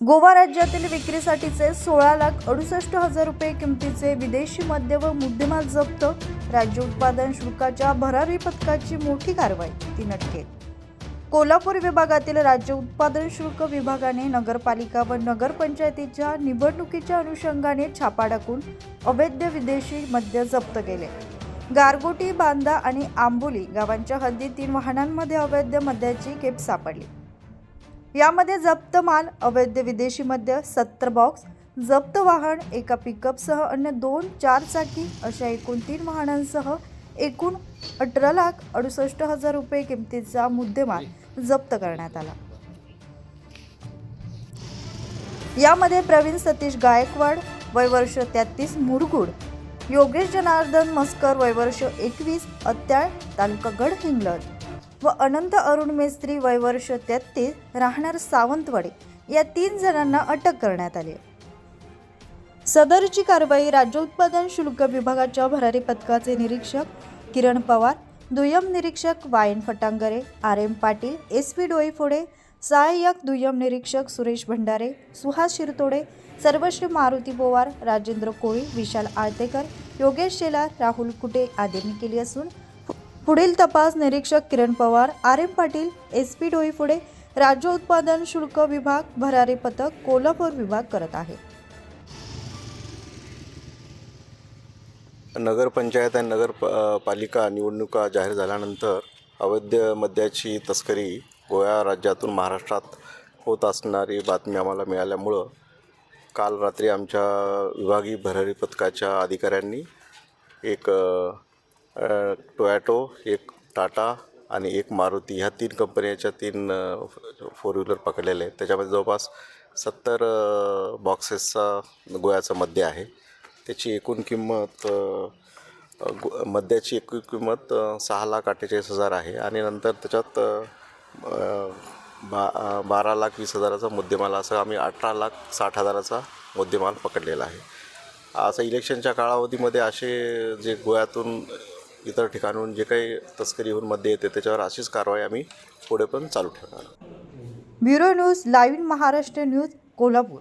गोवा राज्यातील विक्रीसाठीचे सोळा लाख अडुसष्ट हजार रुपये किमतीचे विदेशी मद्य व मुद्देमाल जप्त. राज्य उत्पादन शुल्काच्या भरारी पथकाची मोठी कारवाई तीन अटके कोल्हापूर विभागातील राज्य उत्पादन शुल्क विभागाने नगरपालिका व नगरपंचायतीच्या निवडणुकीच्या अनुषंगाने छापा टाकून अवैध विदेशी मद्य जप्त केले. गारगोटी बांदा आणि आंबोली गावांच्या हद्दीत तीन वाहनांमध्ये अवैध मद्याची खेप सापडली. यामध्ये जप्त माल अवैध विदेशी मद्य सत्तर बॉक्स जप्त वाहन एका पिकअपसह अन्य दोन चार चाकी अशा एकूण तीन वाहनांसह एकूण अठरा लाख अडुसष्ट हजार रुपये किमतीचा मुद्देमाल जप्त करण्यात आला. यामध्ये प्रवीण सतीश गायकवाड वय वर्ष तेहतीस मुरगुड योगेश जनार्दन मस्कर वय वर्ष एकवीस अत्याळ तालुका गडहिंग्लज व अनंत अरुण मेस्त्री वय वर्ष तेहतीस राहणार सावंतवाडी. या तीन जणांना अटक करण्यात आली सदरची कारवाई राज्य उत्पादन शुल्क विभागाच्या भरारी पथकाचे निरीक्षक किरण पवार दुय्यम निरीक्षक Y N Phatangare R M Patil S P Doiphode सहाय्यक दुय्यम निरीक्षक सुरेश भंडारे सुहास शिरतोडे सर्वश्री मारुती पोवार राजेंद्र कोळी विशाल आळतेकर योगेश शेलार राहुल कुटे आदींनी केली असून पुढील तपास निरीक्षक Kiran Pawar R M Patil S P Doiphode राज्य उत्पादन शुल्क विभाग भरारी पथक कोल्हापूर विभाग करत आहे. नगरपंचायत आणि नगर प- पालिका निवडणुका जाहीर झाल्यानंतर अवैध मद्याची तस्करी गोव्या राज्यातून महाराष्ट्रात होत असणारी बातमी आम्हाला मिळाल्यामुळं काल रात्री आमच्या विभागीय भरारी पथकाच्या अधिकाऱ्यांनी एक टोयॅटो एक टाटा आणि एक मारुती ह्या तीन कंपन्याच्या तीन फोर व्हीलर पकडलेले आहेत. त्याच्यामध्ये जवळपास सत्तर बॉक्सेसचा गोव्याचा मद्य आहे. त्याची एकूण किंमत गु- मद्याची एकूण किंमत सहा लाख अठ्ठेचाळीस हजार आहे आणि नंतर त्याच्यात बा बारा लाख वीस हजाराचा मुद्देमाल असं आम्ही अठरा लाख साठ हजाराचा मुद्देमाल पकडलेला आहे. असं इलेक्शनच्या कालावधीमध्ये असे जे गोव्यातून इतर ठिकाणून जे काही तस्करी होऊन मध्ये येते त्याच्यावर अशीच कारवाई आम्ही पुढे पण चालू ठेवणार. Bureau news live Maharashtra news Kolhapur.